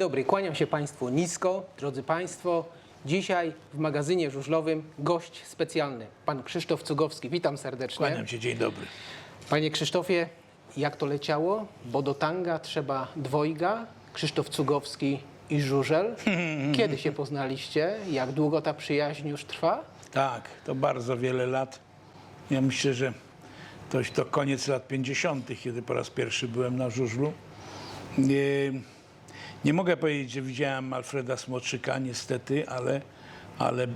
Dobry, kłaniam się Państwu nisko. Drodzy Państwo, dzisiaj w magazynie żużlowym gość specjalny, pan Krzysztof Cugowski. Witam serdecznie. Kłaniam się, dzień dobry. Panie Krzysztofie, jak to leciało? Bo do tanga trzeba dwojga, Krzysztof Cugowski i żużel. Kiedy się poznaliście? Jak długo ta przyjaźń już trwa? Tak, to bardzo wiele lat. Ja myślę, że to, to koniec lat 50., kiedy po raz pierwszy byłem na żużlu. Nie, nie mogę powiedzieć, że widziałem Alfreda Smoczyka, niestety, ale, ale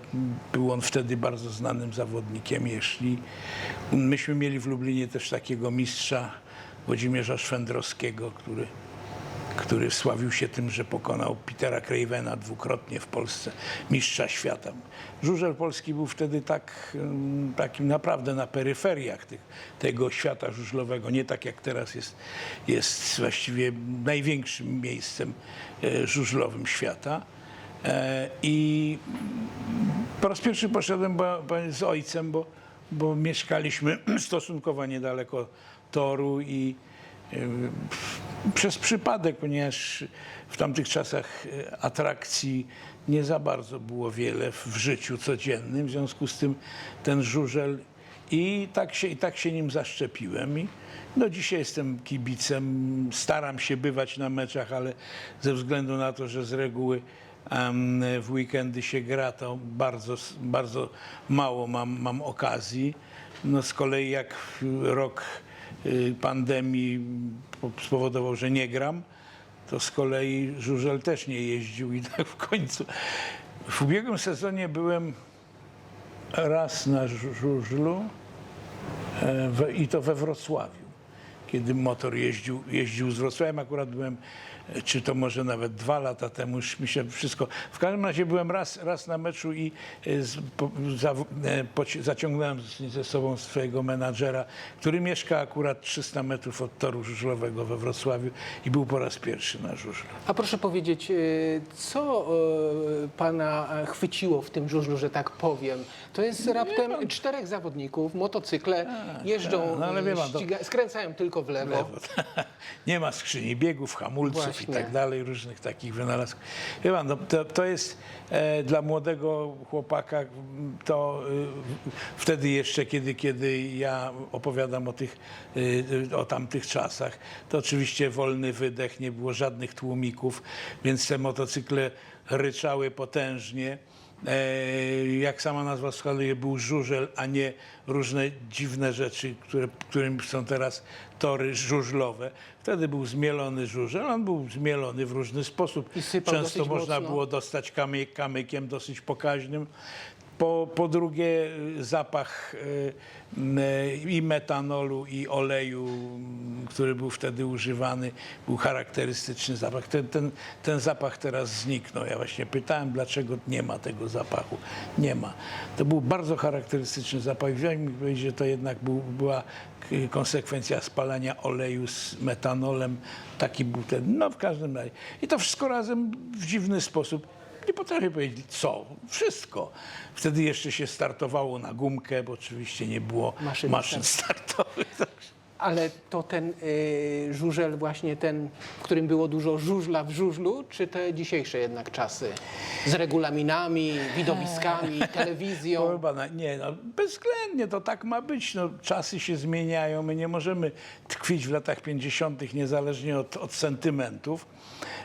był on wtedy bardzo znanym zawodnikiem. Jeśli myśmy mieli w Lublinie też takiego mistrza Włodzimierza Szwendrowskiego, który który sławił się tym, że pokonał Petera Cravena dwukrotnie w Polsce, mistrza świata. Żużel polski był wtedy tak, mm, takim naprawdę na peryferiach tych, tego świata żużlowego, nie tak jak teraz jest, jest właściwie największym miejscem e, żużlowym świata. E, I po raz pierwszy poszedłem z ojcem, bo, bo mieszkaliśmy stosunkowo niedaleko toru i przez przypadek, ponieważ w tamtych czasach e, atrakcji nie za bardzo było wiele w życiu codziennym, w związku z tym ten żużel i tak się, i tak się nim zaszczepiłem. I no dzisiaj jestem kibicem, staram się bywać na meczach, ale ze względu na to, że z reguły w weekendy się gra, to bardzo, bardzo mało mam, mam okazji. No z kolei jak rok pandemii po- spowodował, że nie gram, to z kolei Żużel też nie jeździł i tak w końcu. W ubiegłym sezonie byłem raz na żu- żużlu e, i to we Wrocławiu, kiedy motor jeździł, jeździł z Wrocławiem. Akurat byłem, czy to może nawet dwa lata temu, już mi się wszystko... W każdym razie byłem raz, raz na meczu i e, z, po, za, e, poci- zaciągnąłem ze sobą swojego menadżera, który mieszka akurat 300 metrów od toru żużlowego we Wrocławiu i był po raz pierwszy na żużlu. A proszę powiedzieć, y, co pana e, chwyciło w tym żużlu, że tak powiem? To jest raptem czterech zawodników, motocykle, jeżdżą, no ale wie pan, to- skręcają tylko w lewo. lewo. Nie ma skrzyni biegów, hamulców. I tak dalej, różnych takich wynalazków. Pan, no, to, to jest e, dla młodego chłopaka, to e, wtedy jeszcze, kiedy, kiedy ja opowiadam o, tych, e, o tamtych czasach, to oczywiście wolny wydech, nie było żadnych tłumików, więc te motocykle ryczały potężnie. E, jak sama nazwa wskazuje, był żużel, a nie różne dziwne rzeczy, które, którym są teraz tory żużlowe. Wtedy był zmielony żużel, on był zmielony w różny sposób. Często można mocno. było dostać kamyk, kamykiem dosyć pokaźnym. Po, po drugie y, zapach m, i metanolu i oleju, który był wtedy używany, był charakterystyczny zapach. Ten, ten, ten zapach teraz zniknął. Ja właśnie pytałem, dlaczego nie ma tego zapachu. Nie ma. To był bardzo charakterystyczny zapach. Wiem że to jednak był, była konsekwencja spalania oleju z metanolem. Taki był ten, no w każdym razie. I to wszystko razem w dziwny sposób nie potrafię powiedzieć co, wszystko. Wtedy jeszcze się startowało na gumkę, bo oczywiście nie było Maszyn maszyn, startowych. Ale to ten y, żużel właśnie ten, w którym było dużo żużla w żużlu, czy te dzisiejsze jednak czasy? Z regulaminami, widowiskami, to telewizją? chyba na, nie, no, bezwzględnie to tak ma być. No, czasy się zmieniają. My nie możemy tkwić w latach 50. niezależnie od, od sentymentów.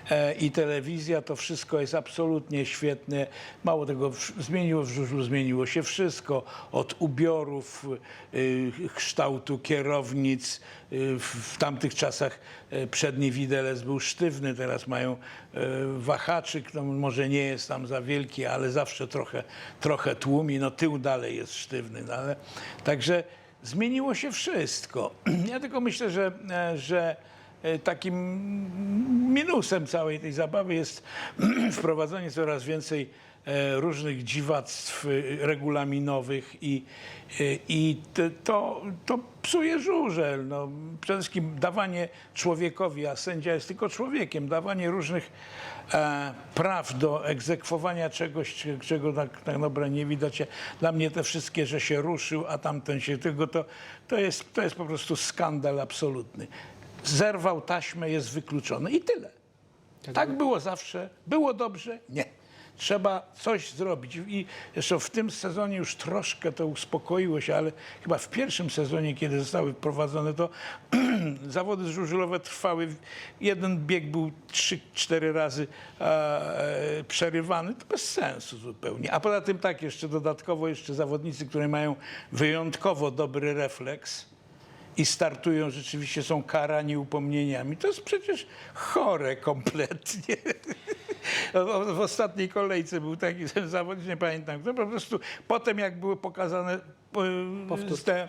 E, I telewizja to wszystko jest absolutnie świetne. Mało tego, w, zmieniło w żużlu, zmieniło się wszystko. Od ubiorów, y, kształtu kierownic. Y, w, tamtych czasach y, przedni widelec był sztywny, teraz mają y, wahaczyk, no, może nie jest tam za wielki, ale zawsze trochę, trochę tłumi. No tył dalej jest sztywny. No, ale, także zmieniło się wszystko. Ja tylko myślę, że, e, że e, takim minusem całej tej zabawy jest wprowadzenie coraz więcej różnych dziwactw e, regulaminowych i, e, i to, to psuje żużel. No, przede wszystkim dawanie człowiekowi, a sędzia jest tylko człowiekiem, dawanie różnych e, praw do egzekwowania czegoś, czego tak, tak nie widać. Dla mnie te wszystkie, że się ruszył, a tamten się tego, to, to, jest, to jest po prostu skandal absolutny. Zerwał taśmę, jest wykluczony i tyle. Tak było zawsze. Było dobrze? Nie. Trzeba coś zrobić. I jeszcze w tym sezonie już troszkę to uspokoiło się, ale chyba w pierwszym sezonie, kiedy zostały wprowadzone, to zawody żużlowe trwały. Jeden bieg był 3-4 razy e, przerywany. To bez sensu zupełnie. A poza tym tak, jeszcze dodatkowo jeszcze zawodnicy, którzy mają wyjątkowo dobry refleks, i startują, rzeczywiście są karani upomnieniami. To jest przecież chore kompletnie. W- ostatniej kolejce był taki ten zawodnik, nie pamiętam, kto po prostu potem jak były pokazane Powtórki. te,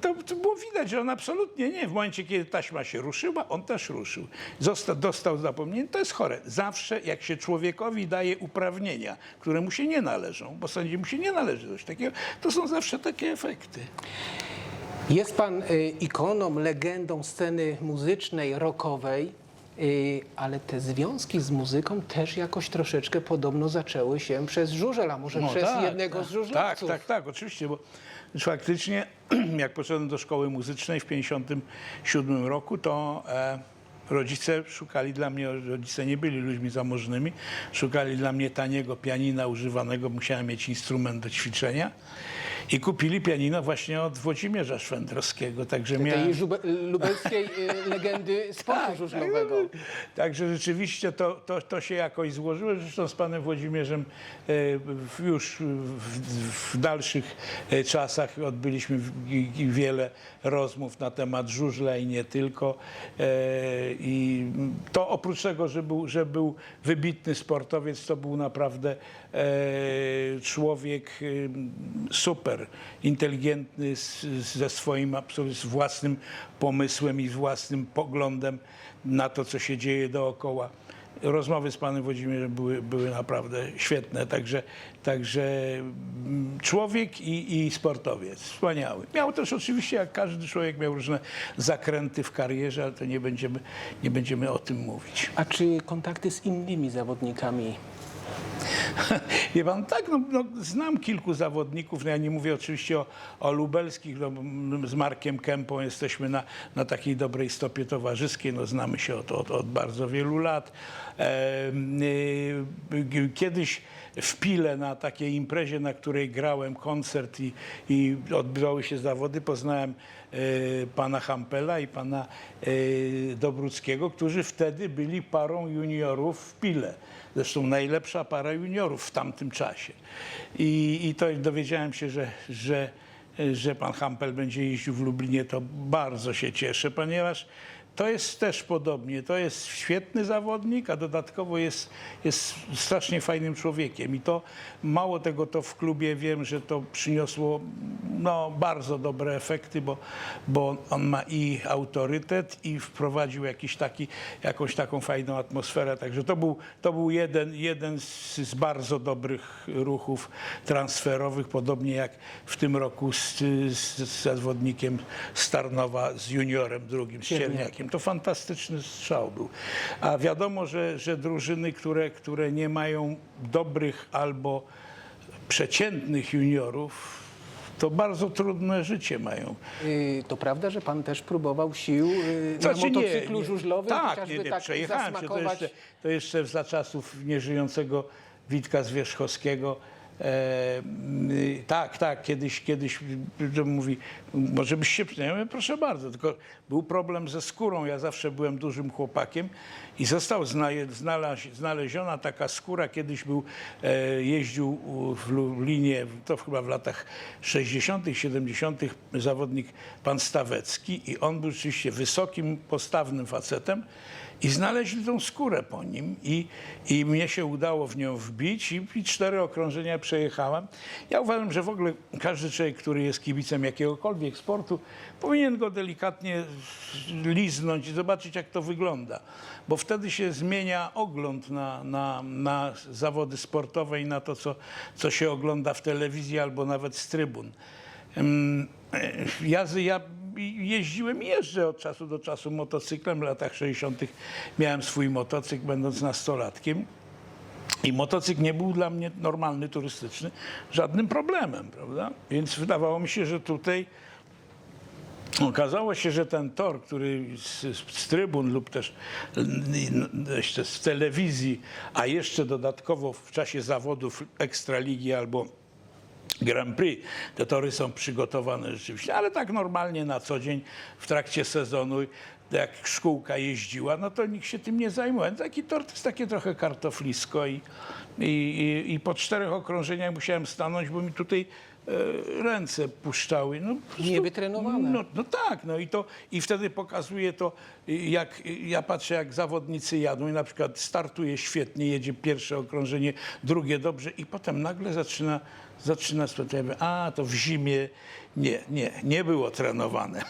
to, to było widać, że on absolutnie nie. W momencie, kiedy taśma się ruszyła, on też ruszył. Zosta, dostał zapomnienie. To jest chore. Zawsze jak się człowiekowi daje uprawnienia, które mu się nie należą, bo sądzi mu się nie należy coś takiego, to są zawsze takie efekty. Jest pan y, ikoną, legendą sceny muzycznej, rockowej, y, ale te związki z muzyką też jakoś troszeczkę podobno zaczęły się przez żużel, a może No przez tak, jednego tak, z żużlowców. Tak, tak, tak, oczywiście, bo faktycznie jak poszedłem do szkoły muzycznej w 1957 roku, to e, rodzice szukali dla mnie, rodzice nie byli ludźmi zamożnymi, szukali dla mnie taniego pianina używanego, musiałem mieć instrument do ćwiczenia i kupili pianino właśnie od Włodzimierza Szwendrowskiego, także miałem... Tej żube- lubelskiej y, legendy sportu Tak, żużlowego. Także rzeczywiście to, to, to się jakoś złożyło. Zresztą z panem Włodzimierzem e, w- już w, w dalszych e, czasach odbyliśmy w- i- i wiele rozmów na temat żużla i nie tylko. E, I to oprócz tego, że był, że był wybitny sportowiec, to był naprawdę e, człowiek e, super, inteligentny, z, ze swoim własnym pomysłem i własnym poglądem na to, co się dzieje dookoła. Rozmowy z panem Włodzimierzem były, były naprawdę świetne, także, także mm, człowiek i, i sportowiec, wspaniały. Miał też oczywiście, jak każdy człowiek, miał różne zakręty w karierze, ale to nie będziemy, nie będziemy o tym mówić. A czy kontakty z innymi zawodnikami? Wie pan, tak, no, no, znam kilku zawodników, no, ja nie mówię oczywiście o, o lubelskich, no, z Markiem Kępą jesteśmy na, na takiej dobrej stopie towarzyskiej, no, znamy się od, od, od bardzo wielu lat. E, y, kiedyś w Pile na takiej imprezie, na której grałem koncert i, i odbywały się zawody, poznałem e, pana Hampela i pana e, Dobruckiego, którzy wtedy byli parą juniorów w Pile. Zresztą najlepsza para juniorów w tamtym czasie. I, i to dowiedziałem się, że, że, że pan Hampel będzie jeździł w Lublinie, to bardzo się cieszę, ponieważ to jest też podobnie. To jest świetny zawodnik, a dodatkowo jest, jest strasznie fajnym człowiekiem. I to mało tego, to w klubie wiem, że to przyniosło no, bardzo dobre efekty, bo, bo on ma i autorytet, i wprowadził jakiś taki, jakąś taką fajną atmosferę. Także to był, to był jeden, jeden z, z bardzo dobrych ruchów transferowych, podobnie jak w tym roku z, z, z zawodnikiem Starnowa, z juniorem drugim, z Cierniakiem. To fantastyczny strzał był. A wiadomo, że, że drużyny, które, które nie mają dobrych albo przeciętnych juniorów, to bardzo trudne życie mają. Y, To prawda, że pan też próbował sił y, na Znaczy, nie, motocyklu nie. żużlowym, Tak, nie, nie, tak przejechałem się. To jeszcze, to jeszcze za czasów nieżyjącego Witka Zwierzchowskiego. E, tak, tak, kiedyś, kiedyś mówi, może byś się przynajmniej, proszę bardzo, tylko był problem ze skórą. Ja zawsze byłem dużym chłopakiem i został znaleziona taka skóra. Kiedyś był, e, jeździł w Lublinie, to chyba w latach 60., 70., zawodnik pan Stawecki i on był rzeczywiście wysokim, postawnym facetem. I znaleźli tą skórę po nim i, i mnie się udało w nią wbić i, i cztery okrążenia przejechałem. Ja uważam, że w ogóle każdy człowiek, który jest kibicem jakiegokolwiek sportu, powinien go delikatnie liznąć i zobaczyć, jak to wygląda. Bo wtedy się zmienia ogląd na, na, na zawody sportowe i na to, co, co się ogląda w telewizji albo nawet z trybun. Ja, ja jeździłem i jeżdżę od czasu do czasu motocyklem. W latach 60. miałem swój motocykl, będąc nastolatkiem. I motocykl nie był dla mnie normalny, turystyczny, żadnym problemem, prawda? Więc wydawało mi się, że tutaj Okazało się, że ten tor, który z, z trybun lub też jeszcze z telewizji, a jeszcze dodatkowo w czasie zawodów Ekstraligi albo Grand Prix, te tory są przygotowane rzeczywiście, ale tak normalnie na co dzień w trakcie sezonu, jak szkółka jeździła, no to nikt się tym nie zajmuje. Taki tor to jest takie trochę kartoflisko i, i, i, i po czterech okrążeniach musiałem stanąć, bo mi tutaj e, ręce puszczały. No, Niewytrenowane. No, no tak, no i to i wtedy pokazuje to, jak ja patrzę, jak zawodnicy jadą i na przykład startuje świetnie, jedzie pierwsze okrążenie, drugie dobrze i potem nagle zaczyna, zaczyna mówię, a to w zimie nie, nie, nie było trenowane.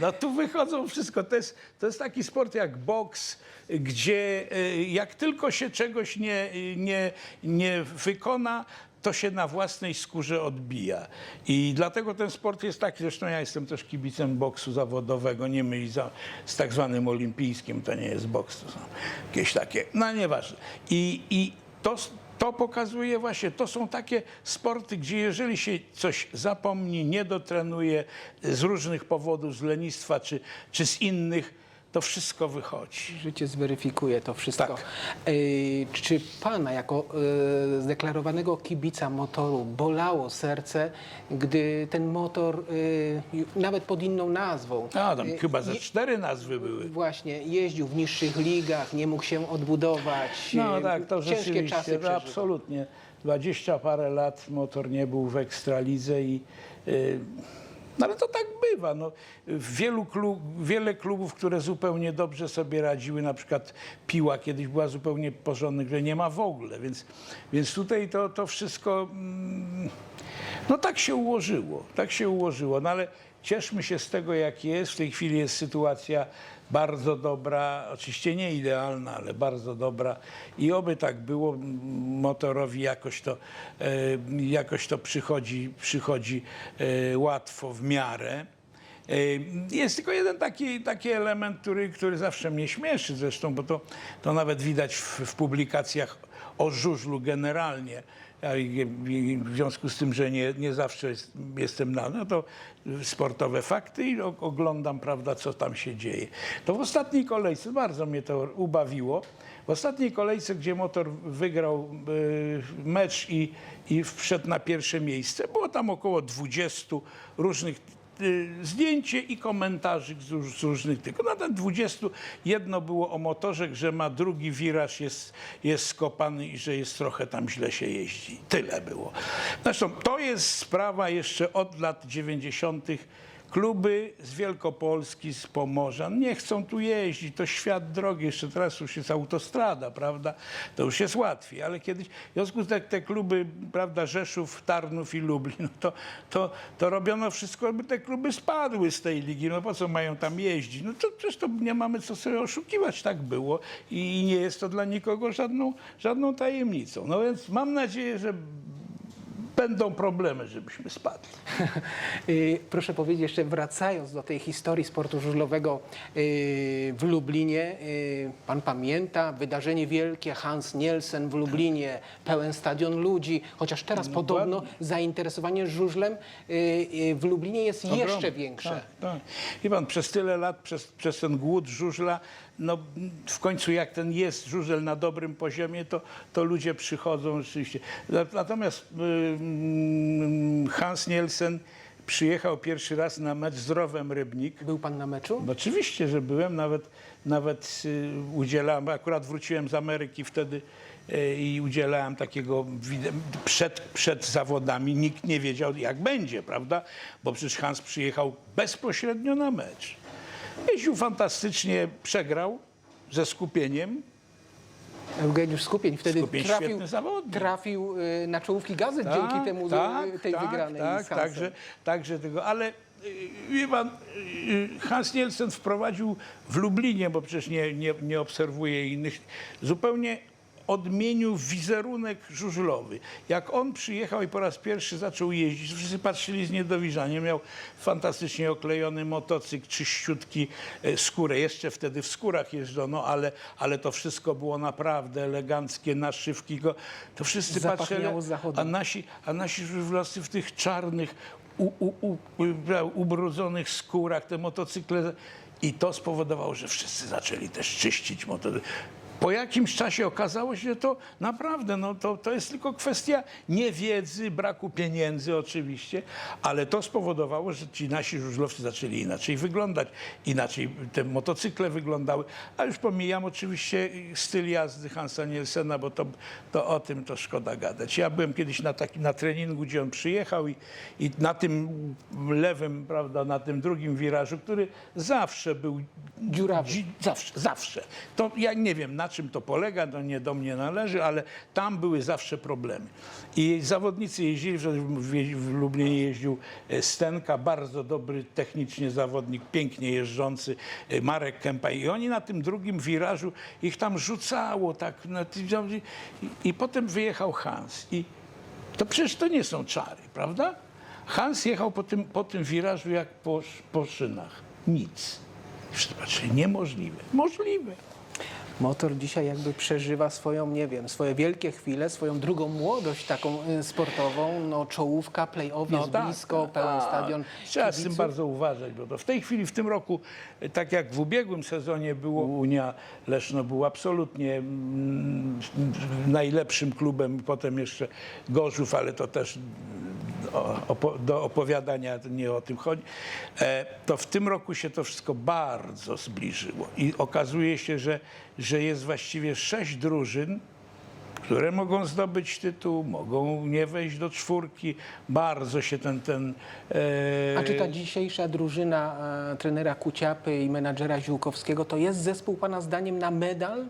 No tu wychodzą wszystko. To jest, to jest taki sport jak boks, gdzie y, jak tylko się czegoś nie, nie, nie wykona, to się na własnej skórze odbija. I dlatego ten sport jest taki, zresztą ja jestem też kibicem boksu zawodowego, nie myli za, z tak zwanym olimpijskim, to nie jest boks, to są jakieś takie, no nieważne. I, i to, to pokazuje właśnie, to są takie sporty, gdzie jeżeli się coś zapomni, nie dotrenuje z różnych powodów, z lenistwa czy, czy z innych, to wszystko wychodzi. Życie zweryfikuje to wszystko. Tak. Y, czy pana jako y, zdeklarowanego kibica motoru bolało serce, gdy ten motor y, nawet pod inną nazwą A, tam chyba ze cztery nazwy były. właśnie jeździł w niższych ligach, nie mógł się odbudować. No tak, to ciężkie rzeczywiście, czasy no, absolutnie. Dwadzieścia parę lat motor nie był w ekstralidze i... y, no ale to tak bywa. No, wielu klub, wiele klubów, które zupełnie dobrze sobie radziły, na przykład Piła kiedyś była zupełnie porządnych, że nie ma w ogóle. Więc, więc tutaj to, to wszystko, mm, no tak się ułożyło, tak się ułożyło. No ale cieszmy się z tego, jak jest. W tej chwili jest sytuacja bardzo dobra, oczywiście nie idealna, ale bardzo dobra i oby tak było. Motorowi jakoś to, e, jakoś to przychodzi, przychodzi e, łatwo, w miarę. E, Jest tylko jeden taki, taki element, który, który zawsze mnie śmieszy zresztą, bo to, to nawet widać w, w publikacjach o żużlu generalnie. W związku z tym, że nie, nie zawsze jest, jestem na, no to sportowe fakty i oglądam, prawda, co tam się dzieje. To w ostatniej kolejce, bardzo mnie to ubawiło, w ostatniej kolejce, gdzie motor wygrał y, mecz i, i wszedł na pierwsze miejsce, było tam około 20 różnych zdjęcie i komentarzy z, z różnych tylko. Na ten 20 jedno było o motorze, że ma drugi wiraż, jest, jest skopany i że jest trochę tam źle się jeździ. Tyle było. Zresztą to jest sprawa jeszcze od lat 90. Kluby z Wielkopolski, z Pomorza nie chcą tu jeździć, to świat drogi, jeszcze teraz już jest autostrada, prawda? To już jest łatwiej, ale kiedyś, w związku z tym, te kluby, prawda, Rzeszów, Tarnów i Lublin, no to, to, to robiono wszystko, aby te kluby spadły z tej ligi, no po co mają tam jeździć? No to przecież to nie mamy co sobie oszukiwać, tak było i nie jest to dla nikogo żadną, żadną tajemnicą. No więc mam nadzieję, że będą problemy, żebyśmy spadli. Y, Proszę powiedzieć, jeszcze wracając do tej historii sportu żużlowego y, w Lublinie, y, pan pamięta wydarzenie wielkie Hans Nielsen w Lublinie, pełen stadion ludzi, chociaż teraz podobno zainteresowanie żużlem w Lublinie jest jeszcze Ogromny. większe. Tak, tak. Wie pan, przez tyle lat, przez, przez ten głód żużla, no w końcu jak ten jest żużel na dobrym poziomie, to, to ludzie przychodzą rzeczywiście. Na- Natomiast Hans Nielsen przyjechał pierwszy raz na mecz z Rowem Rybnik. Był pan na meczu? No Oczywiście, że byłem, nawet, nawet y, udzielałem, akurat wróciłem z Ameryki wtedy y, i udzielałem takiego przed, przed zawodami. Nikt nie wiedział, jak będzie, prawda? Bo przecież Hans przyjechał bezpośrednio na mecz. Jeździł fantastycznie, przegrał ze skupieniem. Eugeniusz Skupień wtedy Skupień trafił, trafił y, na czołówki gazet dzięki temu y, tej wygranej Tak, z Hansem. także, także tego, ale y, wie pan, y, Hans Nielsen wprowadził w Lublinie, bo przecież nie, nie, nie obserwuje innych, zupełnie odmienił wizerunek żużlowy. Jak on przyjechał i po raz pierwszy zaczął jeździć, wszyscy patrzyli z niedowierzaniem. Miał fantastycznie oklejony motocykl, czyściutki e, skórę. Jeszcze wtedy w skórach jeżdżono, ale, ale to wszystko było naprawdę eleganckie, naszywki go. To wszyscy patrzyli, a nasi, a nasi żużlowcy w tych czarnych u, u, u, u, ubrudzonych skórach, te motocykle. I to spowodowało, że wszyscy zaczęli też czyścić motocykle. Po jakimś czasie okazało się, że to naprawdę no, to, to jest tylko kwestia niewiedzy, braku pieniędzy oczywiście, ale to spowodowało, że ci nasi żużlowcy zaczęli inaczej wyglądać, inaczej te motocykle wyglądały, a już pomijam oczywiście styl jazdy Hansa Nielsena, bo to, to o tym to szkoda gadać. Ja byłem kiedyś na takim na treningu, gdzie on przyjechał i, i na tym lewym, prawda, na tym drugim wirażu, który zawsze był Dziurawy. Dzi- Zawsze, zawsze. To ja nie wiem, na czym to polega, to nie do mnie należy, ale tam były zawsze problemy. I zawodnicy jeździli, w, Lublinie jeździł e, Stenka, bardzo dobry technicznie zawodnik, pięknie jeżdżący, e, Marek Kępa. I oni na tym drugim wirażu ich tam rzucało tak. na ty- I, I potem wyjechał Hans. I to przecież to nie są czary, prawda? Hans jechał po tym, po tym wirażu jak po, po szynach. Nic. Patrzyli, niemożliwe. Możliwe. Motor dzisiaj jakby przeżywa swoją, nie wiem, swoje wielkie chwile, swoją drugą młodość taką y, sportową. No czołówka, play-off jest blisko, pełen tak. stadion Trzeba z tym kibiców. bardzo uważać, bo to w tej chwili, w tym roku, e, tak jak w ubiegłym sezonie było, Unia Leszno był absolutnie mm, najlepszym klubem, potem jeszcze Gorzów, ale to też opo- do opowiadania nie o tym chodzi, e, to w tym roku się to wszystko bardzo zbliżyło i okazuje się, że, że jest właściwie sześć drużyn, które mogą zdobyć tytuł, mogą nie wejść do czwórki. Bardzo się ten... ten e, A czy ta dzisiejsza drużyna e, trenera Kuciapy i menadżera Ziółkowskiego to jest zespół pana zdaniem na medal?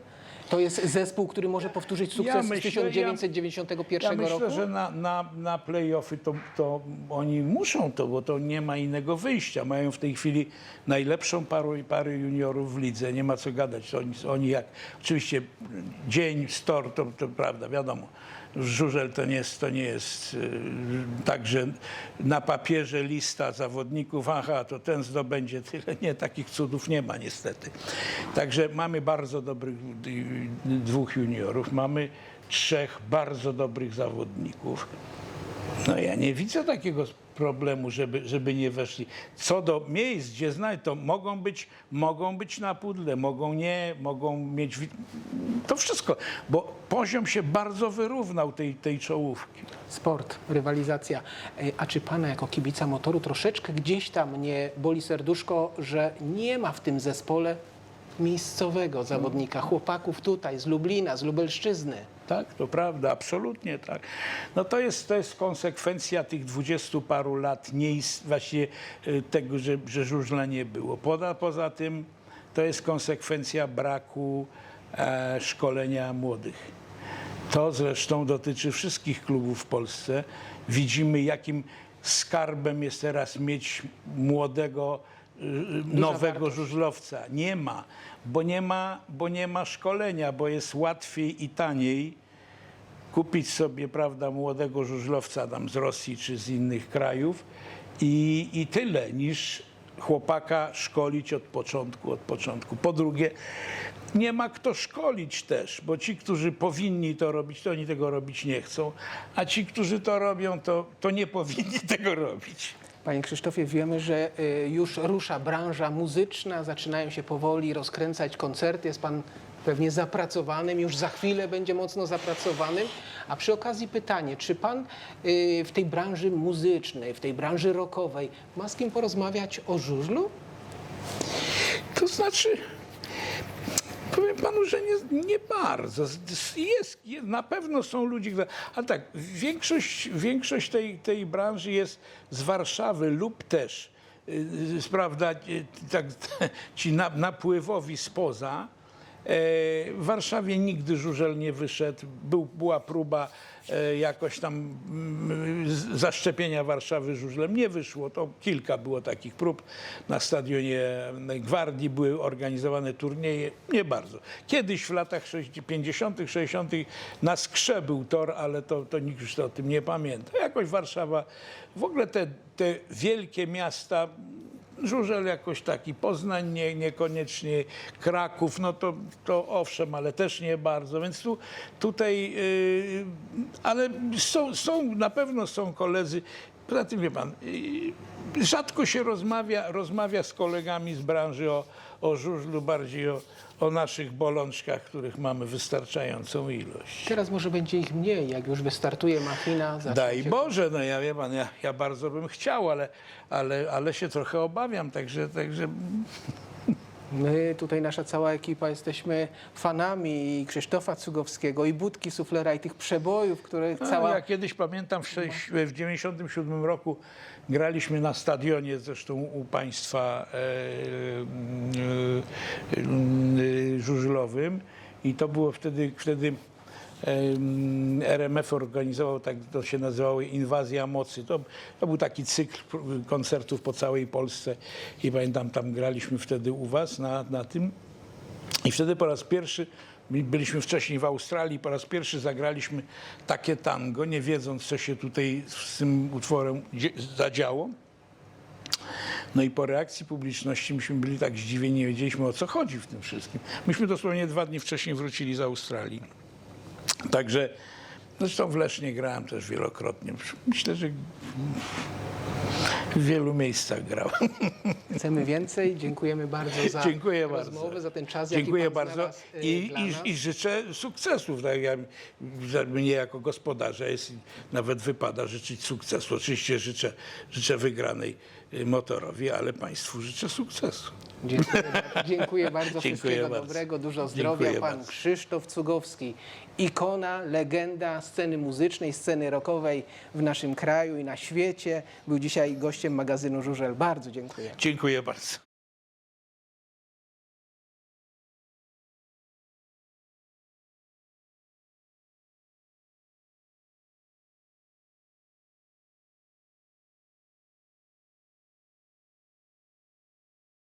To jest zespół, który może powtórzyć sukces Ja z myślę- 1991 Ja myślę, roku? że na, na, na play-offy to, to oni muszą to, bo to nie ma innego wyjścia. Mają w tej chwili najlepszą parę, parę juniorów w lidze, nie ma co gadać. Oni, oni jak, oczywiście dzień, stor, to, to prawda, wiadomo. Żużel to nie jest, to nie jest y, tak, że na papierze lista zawodników, aha, to ten zdobędzie tyle. Nie, takich cudów nie ma niestety. Także mamy bardzo dobrych y, dwóch juniorów, mamy trzech bardzo dobrych zawodników. No ja nie widzę takiego problemu, żeby, żeby nie weszli. Co do miejsc, gdzie znają, to mogą być, mogą być na pudle, mogą nie, mogą mieć... To wszystko, bo poziom się bardzo wyrównał tej, tej czołówki. Sport, rywalizacja. E, A czy pana jako kibica motoru troszeczkę gdzieś tam nie boli serduszko, że nie ma w tym zespole miejscowego zawodnika, chłopaków tutaj z Lublina, z Lubelszczyzny? Tak, to prawda, absolutnie tak. No to jest, to jest konsekwencja tych dwudziestu paru lat nieist, właśnie y, tego, że, że żużla nie było. Poza, poza tym to jest konsekwencja braku e, szkolenia młodych. To zresztą dotyczy wszystkich klubów w Polsce. Widzimy, jakim skarbem jest teraz mieć młodego, nowego wartość. żużlowca. Nie ma, bo nie ma, bo nie ma szkolenia, bo jest łatwiej i taniej kupić sobie, prawda, młodego żużlowca tam z Rosji czy z innych krajów i, i tyle, niż chłopaka szkolić od początku, od początku. Po drugie, nie ma kto szkolić też, bo ci, którzy powinni to robić, to oni tego robić nie chcą, a ci, którzy to robią, to, to nie powinni tego robić. Panie Krzysztofie, wiemy, że y, już rusza branża muzyczna, zaczynają się powoli rozkręcać koncerty. Jest pan pewnie zapracowanym, już za chwilę będzie mocno zapracowanym. A przy okazji pytanie, czy pan y, w tej branży muzycznej, w tej branży rockowej ma z kim porozmawiać o żużlu? To znaczy, powiem panu, że nie, nie bardzo. Jest, jest, na pewno są ludzie, które, ale tak, większość, większość tej, tej branży jest z Warszawy lub też, yy, prawda, yy, tak, ci na, napływowi spoza. E, W Warszawie nigdy żużel nie wyszedł. Był, była próba e, jakoś tam mm, zaszczepienia Warszawy żużlem. Nie wyszło. To kilka było takich prób. Na stadionie Gwardii były organizowane turnieje. Nie bardzo. Kiedyś w latach 60 50., 60. na Skrze był tor, ale to, to nikt już o tym nie pamięta. Jakoś Warszawa, w ogóle te, te wielkie miasta Żużel jakoś taki, Poznań nie, niekoniecznie, Kraków, no to, to owszem, ale też nie bardzo, więc tu, tutaj, yy, ale są, są, na pewno są koledzy, poza tym wie pan, y, rzadko się rozmawia, rozmawia z kolegami z branży o, o żużlu, bardziej o, o naszych bolączkach, których mamy wystarczającą ilość. Teraz może będzie ich mniej, jak już wystartuje machina. Daj Boże, no ja wie pan, ja, ja bardzo bym chciał, ale, ale, ale się trochę obawiam, także, także My, tutaj nasza cała ekipa, jesteśmy fanami i Krzysztofa Cugowskiego, i Budki Suflera, i tych przebojów, które No, cała... Ja kiedyś pamiętam w, sześć- w 97 roku graliśmy na stadionie zresztą u państwa e, e, e, żużlowym i to było wtedy, wtedy RMF organizował, tak to się nazywało, Inwazja Mocy. To, to był taki cykl koncertów po całej Polsce i pamiętam, tam graliśmy wtedy u was na, na tym. I wtedy po raz pierwszy, byliśmy wcześniej w Australii, po raz pierwszy zagraliśmy takie tango, nie wiedząc, co się tutaj z tym utworem zadziało. No i po reakcji publiczności myśmy byli tak zdziwieni, nie wiedzieliśmy o co chodzi w tym wszystkim. Myśmy dosłownie dwa dni wcześniej wrócili z Australii. Także, zresztą w Lesznie grałem też wielokrotnie. Myślę, że w wielu miejscach grałem. Chcemy więcej. Dziękujemy bardzo za Dziękuję rozmowę, bardzo. za ten czas, Dziękuję jaki pan bardzo y, I, i, i życzę sukcesów. Tak ja, mnie jako gospodarza jest, nawet wypada życzyć sukcesu. Oczywiście życzę, życzę wygranej y, motorowi, ale państwu życzę sukcesu. Dziękuję, dziękuję bardzo. Dziękuję Wszystkiego bardzo. dobrego, dużo zdrowia. Dziękuję Pan bardzo. Krzysztof Cugowski, ikona, legenda sceny muzycznej, sceny rockowej w naszym kraju i na świecie. Był dzisiaj gościem magazynu Żużel. Bardzo dziękuję. Dziękuję bardzo.